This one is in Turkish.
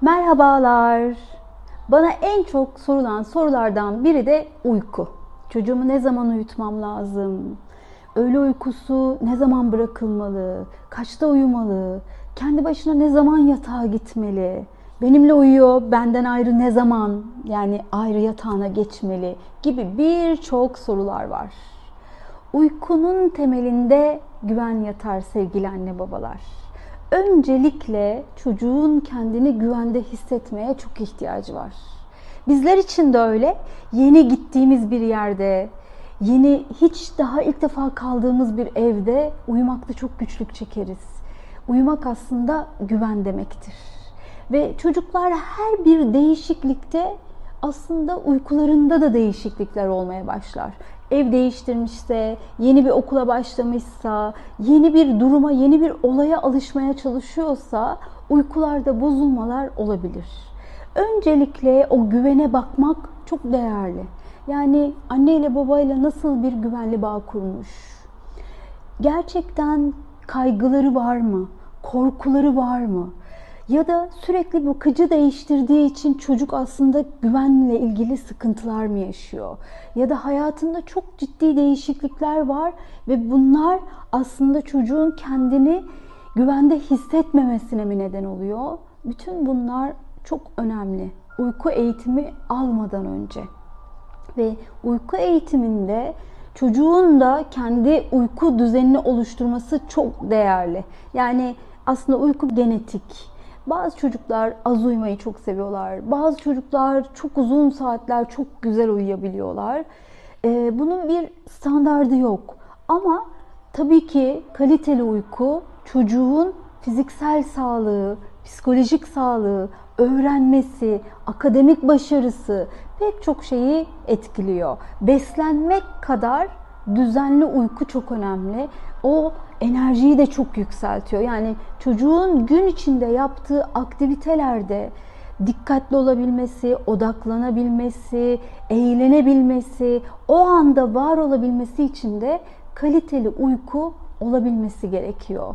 Merhabalar. Bana en çok sorulan sorulardan biri de uyku. Çocuğumu ne zaman uyutmam lazım? Öğle uykusu ne zaman bırakılmalı? Kaçta uyumalı? Kendi başına ne zaman yatağa gitmeli? Benimle uyuyor, benden ayrı ne zaman? Yani ayrı yatağına geçmeli gibi birçok sorular var. Uykunun temelinde güven yatar sevgili anne babalar. Öncelikle çocuğun kendini güvende hissetmeye çok ihtiyacı var. Bizler için de öyle. Yeni gittiğimiz bir yerde, yeni hiç daha ilk defa kaldığımız bir evde uyumakta çok güçlük çekeriz. Uyumak aslında güven demektir. Ve çocuklar her bir değişiklikte aslında uykularında da değişiklikler olmaya başlar. Ev değiştirmişse, yeni bir okula başlamışsa, yeni bir duruma, yeni bir olaya alışmaya çalışıyorsa uykularda bozulmalar olabilir. Öncelikle o güvene bakmak çok değerli. Yani anne ile babayla nasıl bir güvenli bağ kurmuş? Gerçekten kaygıları var mı? Korkuları var mı? Ya da sürekli bakıcı değiştirdiği için çocuk aslında güvenle ilgili sıkıntılar mı yaşıyor? Ya da hayatında çok ciddi değişiklikler var ve bunlar aslında çocuğun kendini güvende hissetmemesine mi neden oluyor? Bütün bunlar çok önemli. Uyku eğitimi almadan önce. Ve uyku eğitiminde çocuğun da kendi uyku düzenini oluşturması çok değerli. Yani aslında uyku genetik. Bazı çocuklar az uyumayı çok seviyorlar. Bazı çocuklar çok uzun saatler çok güzel uyuyabiliyorlar. Ee, bunun bir standardı yok. Ama tabii ki kaliteli uyku çocuğun fiziksel sağlığı, psikolojik sağlığı, öğrenmesi, akademik başarısı pek çok şeyi etkiliyor. Beslenmek kadar düzenli uyku çok önemli. O enerjiyi de çok yükseltiyor. Yani çocuğun gün içinde yaptığı aktivitelerde dikkatli olabilmesi, odaklanabilmesi, eğlenebilmesi, o anda var olabilmesi için de kaliteli uyku olabilmesi gerekiyor.